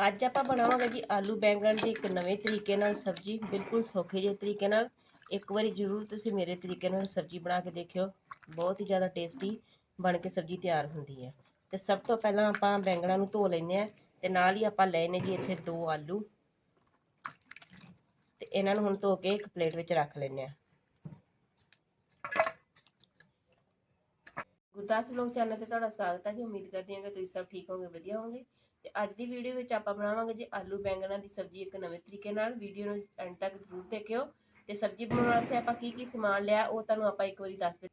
ਅੱਜ ਆਪਾਂ ਬਣਾਵਾਂਗੇ ਜੀ ਆਲੂ ਬੈਂਗਣ ਦੀ ਇੱਕ ਨਵੇਂ ਤਰੀਕੇ ਨਾਲ ਸਬਜ਼ੀ, ਬਿਲਕੁਲ ਸੌਖੇ ਜਿਹੇ ਤਰੀਕੇ ਨਾਲ। ਇੱਕ ਵਾਰੀ ਜ਼ਰੂਰ ਤੁਸੀਂ ਮੇਰੇ ਤਰੀਕੇ ਨਾਲ ਸਬਜ਼ੀ ਬਣਾ ਕੇ ਦੇਖਿਓ, ਬਹੁਤ ਹੀ ਜ਼ਿਆਦਾ ਟੇਸਟੀ ਬਣ ਕੇ ਸਬਜ਼ੀ ਤਿਆਰ ਹੁੰਦੀ ਹੈ। ਤੇ ਸਭ ਤੋਂ ਪਹਿਲਾਂ ਆਪਾਂ ਬੈਂਗਣਾਂ ਨੂੰ ਧੋ ਲੈਂਦੇ ਆ ਤੇ ਨਾਲ ਹੀ ਆਪਾਂ ਲਏ ਨੇ ਜੀ ਇੱਥੇ ਦੋ ਆਲੂ। ਤੇ ਇਹਨਾਂ ਨੂੰ ਹੁਣ ਧੋ ਕੇ ਇੱਕ ਪਲੇਟ ਵਿੱਚ ਰੱਖ ਲੈਂਦੇ ਆ ਗੁਰਦਾਸ ਲੋਕ ਚੈਨਲ ਤੇ ਤੁਹਾਡਾ ਸਵਾਗਤ ਹੈ ਜੀ। ਉਮੀਦ ਕਰਦੀ ਹਾਂ ਕਿ ਤੁਸੀਂ ਸਭ ਠੀਕ ਹੋਵੋਗੇ, ਵਧੀਆ ਹੋਵੋਗੇ। ਤੇ ਅੱਜ ਦੀ ਵੀਡੀਓ ਵਿੱਚ ਆਪਾਂ ਬਣਾਵਾਂਗੇ ਜੀ ਆਲੂ ਬੈਂਗਣਾਂ ਦੀ ਸਬਜ਼ੀ ਇੱਕ ਨਵੇਂ ਤਰੀਕੇ ਨਾਲ। ਵੀਡੀਓ ਨੂੰ ਐਂਡ ਤੱਕ ਜ਼ਰੂਰ ਦੇਖਿਓ। ਤੇ ਸਬਜ਼ੀ ਬਣਾਉਣ ਵਾਸਤੇ ਆਪਾਂ ਕੀ ਕੀ ਸਮਾਨ ਲਿਆ, ਉਹ ਤੁਹਾਨੂੰ ਆਪਾਂ ਇੱਕ ਵਾਰੀ ਦੱਸ ਦੇ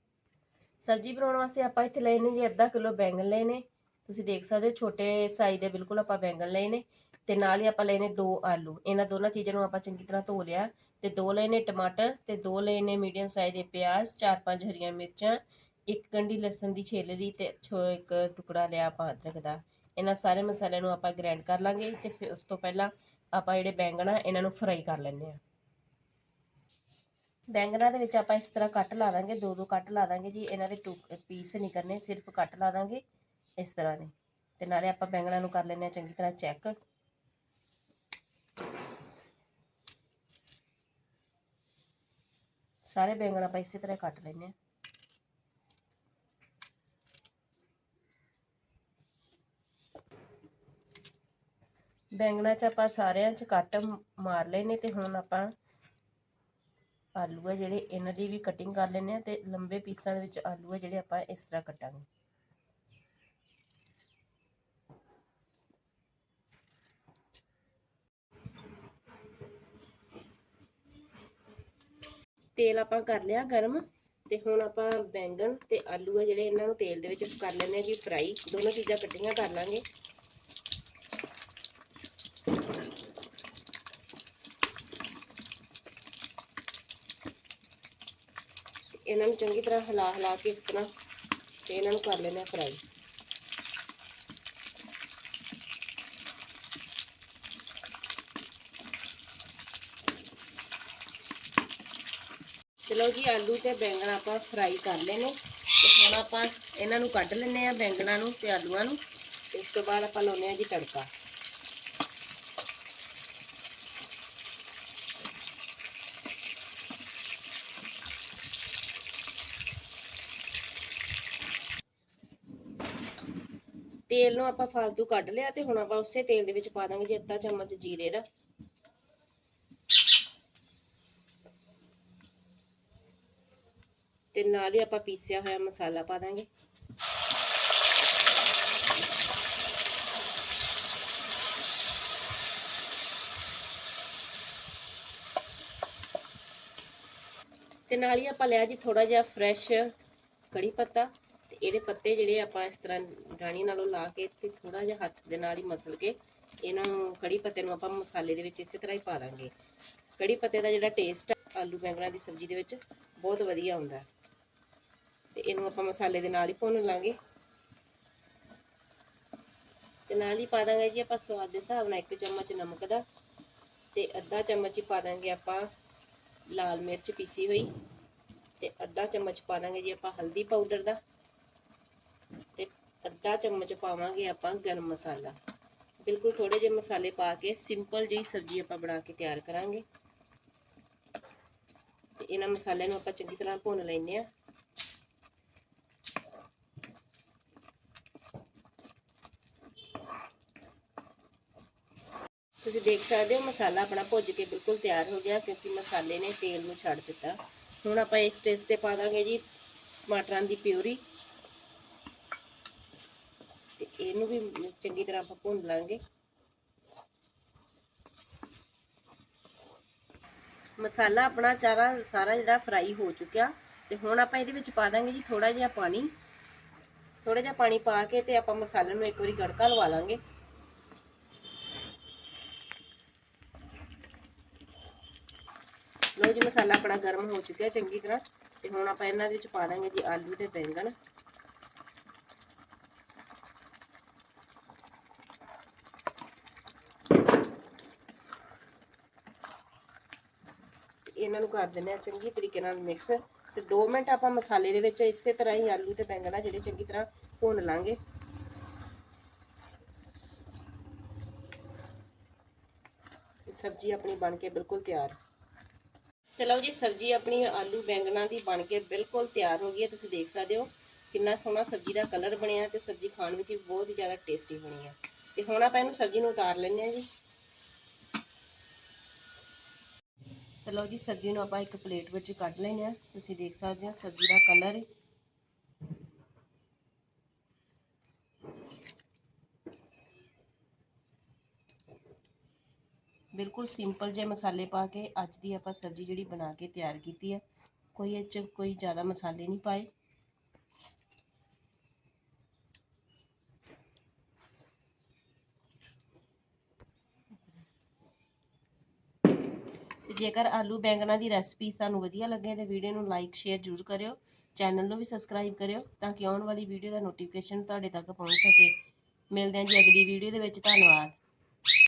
ਸਬਜ਼ੀ ਬਣਾਉਣ ਵਾਸਤੇ ਆਪਾਂ ਇੱਥੇ ਲਏ ਨੇ ਜੀ ਅੱਧਾ ਕਿਲੋ ਬੈਂਗਣ ਲਏ ਨੇ। ਤੁਸੀਂ ਦੇਖ ਸਕਦੇ ਹੋ ਛੋਟੇ ਸਾਈਜ਼ ਦੇ ਬਿਲਕੁਲ ਆਪਾਂ ਬੈਂਗਣ ਲਏ ਨੇ। ਤੇ ਨਾਲ ਹੀ ਆਪਾਂ ਲਏ ਨੇ ਦੋ ਆਲੂ। ਇਹਨਾਂ ਦੋਨਾਂ ਚੀਜ਼ਾਂ ਨੂੰ ਆਪਾਂ ਚੰਗੀ ਤਰ੍ਹਾਂ ਧੋ ਲਿਆ। ਤੇ ਦੋ ਲਏ ਨੇ ਟਮਾਟਰ ਤੇ ਦੋ ਲਏ ਨੇ ਮੀਡੀਅਮ ਸਾਈਜ਼ ਦੇ ਪਿਆਜ਼, ਚਾਰ ਪੰਜ ਹਰੀਆਂ ਮਿਰਚਾਂ, ਇੱਕ ਗੰਢੀ ਲਸਣ ਦੀ ਛਿੱਲਰੀ ਤੇ ਛੋ ਇੱਕ ਟੁਕੜਾ ਲਿਆ ਆਪਾਂ ਅਦਰਕ ਦਾ। ਇਹਨਾਂ ਸਾਰੇ ਮਸਾਲਿਆਂ ਨੂੰ ਆਪਾਂ ਗ੍ਰਾਈਂਡ ਕਰ ਲਾਂਗੇ ਤੇ ਫਿਰ ਉਸ ਤੋਂ ਪਹਿਲਾਂ ਆਪਾਂ ਜਿਹੜੇ ਬੈਂਗਣ ਆ ਇਹਨਾਂ ਨੂੰ ਫਰਾਈ ਕਰ ਲੈਂਦੇ ਆ ਬੈਂਗਣਾ ਦੇ ਵਿੱਚ ਆਪਾਂ ਇਸ ਤਰ੍ਹਾਂ ਕੱਟ ਲਾ ਦਾਂਗੇ ਦੋ ਦੋ ਕੱਟ ਲਾ ਦਾਂਗੇ ਜੀ, ਇਹਨਾਂ ਦੇ ਟੂ ਪੀਸ ਨਹੀਂ ਕਰਨੇ, ਸਿਰਫ ਕੱਟ ਲਾ ਦਾਂਗੇ ਇਸ ਤਰ੍ਹਾਂ ਦੇ। ਤੇ ਨਾਲੇ ਆਪਾਂ ਬੈਂਗਣਾ ਨੂੰ ਕਰ ਲੈਂਦੇ ਆ ਚੰਗੀ ਤਰ੍ਹਾਂ ਚੈੱਕ ਸਾਰੇ ਬੈਂਗਣ ਆਪਾਂ ਇਸੇ ਤਰ੍ਹਾਂ ਕੱਟ ਲੈਂਦੇ ਆ ਬੈਂਗਣਾ ਚ ਆਪਾਂ ਸਾਰਿਆਂ ਚ ਕੱਟ ਮਾਰ ਲਏ ਨੇ ਤੇ ਹੁਣ ਆਪਾਂ ਆਲੂ ਆ ਜਿਹੜੇ ਇਹਨਾਂ ਦੀ ਵੀ ਕਟਿੰਗ ਕਰ ਲੈਂਦੇ ਆ ਤੇ ਲੰਬੇ ਪੀਸਾਂ ਦੇ ਵਿੱਚ ਆਲੂ ਆ ਜਿਹੜੇ ਆਪਾਂ ਇਸ ਤਰ੍ਹਾਂ ਕੱਟਾਂਗੇ। ਤੇਲ ਆਪਾਂ ਕਰ ਲਿਆ ਗਰਮ ਤੇ ਹੁਣ ਆਪਾਂ ਬੈਂਗਣ ਤੇ ਆਲੂ ਆ ਜਿਹੜੇ ਇਹਨਾਂ ਨੂੰ ਤੇਲ ਦੇ ਵਿੱਚ ਕਰ ਲੈਂਦੇ ਆ ਜੀ ਫਰਾਈ। ਦੋਨੋਂ ਚੀਜ਼ਾਂ ਇਕੱਠੀਆਂ ਕਰ ਲਾਂਗੇ। ਇਹਨਾਂ ਨੂੰ ਚੰਗੀ ਤਰ੍ਹਾਂ ਹਿਲਾ ਹਿਲਾ ਕੇ ਇਸ ਤਰ੍ਹਾਂ ਤੇ ਇਹਨਾਂ ਨੂੰ ਕਰ ਲੈਣਾ ਫਰਾਈ। ਚਲੋ ਜੀ, ਆਲੂ ਤੇ ਬੈਂਗਣ ਆਪਾਂ ਫਰਾਈ ਕਰ ਲਏ ਨੇ ਤੇ ਹੁਣ ਆਪਾਂ ਇਹਨਾਂ ਨੂੰ ਕੱਢ ਲੈਣੇ ਆ ਬੈਂਗਣਾਂ ਨੂੰ ਤੇ ਆਲੂਆਂ ਨੂੰ। ਤੇ ਉਸ ਤੋਂ ਬਾਅਦ ਆਪਾਂ ਲਾਉਨੇ ਆ ਜੀ ਤੜਕਾ। ਤੇਲ ਨੂੰ ਆਪਾਂ ਫालतू ਕੱਢ ਲਿਆ ਤੇ ਹੁਣ ਆਪਾਂ ਉਸੇ ਤੇਲ ਦੇ ਵਿੱਚ ਪਾ ਦਾਂਗੇ ਜੀ ਅੱਧਾ ਚਮਚ ਜੀਰੇ ਦਾ। ਤੇ ਨਾਲ ਹੀ ਆਪਾਂ ਪੀਸਿਆ ਹੋਇਆ ਮਸਾਲਾ ਪਾ ਦਾਂਗੇ। ਤੇ ਨਾਲ ਹੀ ਆਪਾਂ ਲਿਆ ਜੀ ਥੋੜਾ ਜਿਹਾ ਫਰੈਸ਼ ਕੜੀ ਪੱਤਾ। ਤੇ ਇਹਦੇ ਪੱਤੇ ਜਿਹੜੇ ਆਪਾਂ ਇਸ ਤਰ੍ਹਾਂ ਡਾਣੀ ਨਾਲੋਂ ਲਾ ਕੇ ਤੇ ਥੋੜਾ ਜਿਹਾ ਹੱਥ ਦੇ ਨਾਲ ਹੀ ਮਸਲ ਕੇ ਇਹਨਾਂ ਨੂੰ ਕੜੀ ਪੱਤੇ ਨੂੰ ਆਪਾਂ ਮਸਾਲੇ ਦੇ ਵਿੱਚ ਇਸੇ ਤਰ੍ਹਾਂ ਹੀ ਪਾ ਦਾਂਗੇ। ਕੜੀ ਪੱਤੇ ਦਾ ਜਿਹੜਾ ਟੇਸਟ ਆਲੂ ਬੈਂਗਣਾਂ ਦੀ ਸਬਜ਼ੀ ਦੇ ਵਿੱਚ ਬਹੁਤ ਵਧੀਆ ਆਉਂਦਾ। ਤੇ ਇਹਨੂੰ ਆਪਾਂ ਮਸਾਲੇ ਦੇ ਨਾਲ ਹੀ ਭੁੰਨ ਲਾਂਗੇ। ਤੇ ਨਾਲ ਹੀ ਪਾ ਦਾਂਗੇ ਜੀ ਆਪਾਂ ਸਵਾਦ ਦੇ ਹਿਸਾਬ ਨਾਲ ਇੱਕ ਚਮਚ ਨਮਕ ਦਾ ਤੇ ਅੱਧਾ ਚਮਚ ਹੀ ਪਾ ਦਾਂਗੇ ਆਪਾਂ ਲਾਲ ਮਿਰਚ ਪੀਸੀ ਹੋਈ ਤੇ ਅੱਧਾ ਚਮਚ ਪਾ ਦਾਂਗੇ ਜੀ ਆਪਾਂ ਹਲਦੀ ਪਾਊਡਰ ਦਾ। ਅੱਧਾ ਚਮਚ ਪਾਵਾਂਗੇ ਆਪਾਂ ਗਰਮ ਮਸਾਲਾ। ਬਿਲਕੁਲ ਥੋੜੇ ਜਿਹੇ ਮਸਾਲੇ ਪਾ ਕੇ ਸਿੰਪਲ ਜਿਹੀ ਸਬਜ਼ੀ ਆਪਾਂ ਬਣਾ ਕੇ ਤਿਆਰ ਕਰਾਂਗੇ। ਤੇ ਇਹਨਾਂ ਮਸਾਲਿਆਂ ਨੂੰ ਆਪਾਂ ਚੰਗੀ ਤਰ੍ਹਾਂ ਭੁੰਨ ਲੈਂਦੇ ਆ ਤੁਸੀਂ ਦੇਖ ਸਕਦੇ ਹੋ ਮਸਾਲਾ ਆਪਣਾ ਭੁੱਜ ਕੇ ਬਿਲਕੁਲ ਤਿਆਰ ਹੋ ਗਿਆ ਕਿਉਂਕਿ ਮਸਾਲੇ ਨੇ ਤੇਲ ਨੂੰ ਛੱਡ ਦਿੱਤਾ। ਹੁਣ ਆਪਾਂ ਇਸ ਸਟੇਜ ਤੇ ਪਾ ਦਾਂਗੇ ਜੀ ਟਮਾਟਰਾਂ ਦੀ ਪਿਊਰੀ। ਤੇ ਇਹਨੂੰ ਵੀ ਚੰਗੀ ਤਰ੍ਹਾਂ ਆਪਾਂ ਭੁੰਨ ਲਾਂਗੇ। ਮਸਾਲਾ ਆਪਣਾ ਚਾਰਾ, ਸਾਰਾ ਜਿਹੜਾ ਫਰਾਈ ਹੋ ਚੁੱਕਿਆ, ਤੇ ਹੁਣ ਆਪਾਂ ਇਹਦੇ ਵਿੱਚ ਪਾ ਦਾਂਗੇ ਜੀ ਥੋੜਾ ਜਿਹਾ ਪਾਣੀ। ਥੋੜਾ ਜਿਹਾ ਪਾਣੀ ਪਾ ਕੇ ਤੇ ਆਪਾਂ ਮਸਾਲੇ ਨੂੰ ਇੱਕ ਵਾਰੀ ਗੜਕਾ ਲਵਾ ਲਾਂਗੇ। ਲੋ ਜੀ, ਮਸਾਲਾ ਆਪਣਾ ਗਰਮ ਹੋ ਚੁੱਕਿਆ ਚੰਗੀ ਤਰ੍ਹਾਂ। ਤੇ ਹੁਣ ਆਪਾਂ ਇਹਨਾਂ ਦੇ ਵਿੱਚ ਪਾ ਦਾਂਗੇ ਜੀ ਆਲੂ ਤੇ ਬੈਂਗਣ। ਇਹਨਾਂ ਨੂੰ ਕਰ ਦਿੰਦੇ ਆ ਚੰਗੀ ਤਰੀਕੇ ਨਾਲ ਮਿਕਸ ਤੇ 2 ਮਿੰਟ ਆਪਾਂ ਮਸਾਲੇ ਦੇ ਵਿੱਚ ਇਸੇ ਤਰ੍ਹਾਂ ਹੀ ਆਲੂ ਤੇ ਬੈਂਗਣ ਆ ਜਿਹੜੇ ਚੰਗੀ ਤਰ੍ਹਾਂ ਭੁੰਨ ਲਾਂਗੇ। ਸਬਜ਼ੀ ਆਪਣੀ ਬਣ ਕੇ ਬਿਲਕੁਲ ਤਿਆਰ। ਤੇ ਲਓ ਜੀ, ਸਬਜ਼ੀ ਆਪਣੀ ਆਲੂ ਬੈਂਗਣਾ ਦੀ ਬਣ ਕੇ ਬਿਲਕੁਲ ਤਿਆਰ ਹੋ ਗਈ ਹੈ। ਤੁਸੀਂ ਦੇਖ ਸਕਦੇ ਹੋ ਕਿੰਨਾ ਸੋਹਣਾ ਸਬਜ਼ੀ ਦਾ ਕਲਰ ਬਣਿਆ ਤੇ ਸਬਜ਼ੀ ਖਾਣ ਵਿੱਚ ਵੀ ਬਹੁਤ ਹੀ ਜ਼ਿਆਦਾ ਟੇਸਟੀ ਬਣੀ ਹੈ। ਤੇ ਹੁਣ ਆਪਾਂ ਇਹਨੂੰ ਸਬਜ਼ੀ ਨੂੰ ਉਤਾਰ ਲੈਂਦੇ ਹਾਂ ਜੀ। ਤੇ ਲਓ ਜੀ, ਸਬਜ਼ੀ ਨੂੰ ਆਪਾਂ ਇੱਕ ਪਲੇਟ ਵਿੱਚ ਕੱਢ ਲੈਂਦੇ ਹਾਂ। ਤੁਸੀਂ ਦੇਖ ਸਕਦੇ ਹੋ, ਸਬਜ਼ੀ ਦਾ ਕਲਰ ਬਿਲਕੁਲ ਸਿੰਪਲ ਜਿਹੇ ਮਸਾਲੇ ਪਾ ਕੇ ਅੱਜ ਦੀ ਆਪਾਂ ਸਬਜ਼ੀ ਜਿਹੜੀ ਬਣਾ ਕੇ ਤਿਆਰ ਕੀਤੀ ਹੈ। ਕੋਈ ਇਹ 'ਚ ਕੋਈ ਜ਼ਿਆਦਾ ਮਸਾਲੇ ਨਹੀਂ ਪਾਏ। ਜੇਕਰ ਆਲੂ ਬੈਂਗਣਾ ਦੀ ਰੈਸਪੀ ਤੁਹਾਨੂੰ ਵਧੀਆ ਲੱਗੇ ਤਾਂ ਵੀਡੀਓ ਨੂੰ ਲਾਈਕ ਸ਼ੇਅਰ ਜ਼ਰੂਰ ਕਰਿਓ। ਚੈਨਲ ਨੂੰ ਵੀ ਸਬਸਕ੍ਰਾਈਬ ਕਰਿਓ ਤਾਂ ਕਿ ਆਉਣ ਵਾਲੀ ਵੀਡੀਓ ਦਾ ਨੋਟੀਫਿਕੇਸ਼ਨ ਤੁਹਾਡੇ ਤੱਕ ਪਹੁੰਚ ਸਕੇ। ਮਿਲਦੇ ਹਾਂ ਜੀ ਅਗਲੀ ਵੀਡੀਓ ਦੇ ਵਿੱਚ। ਧੰਨਵਾਦ।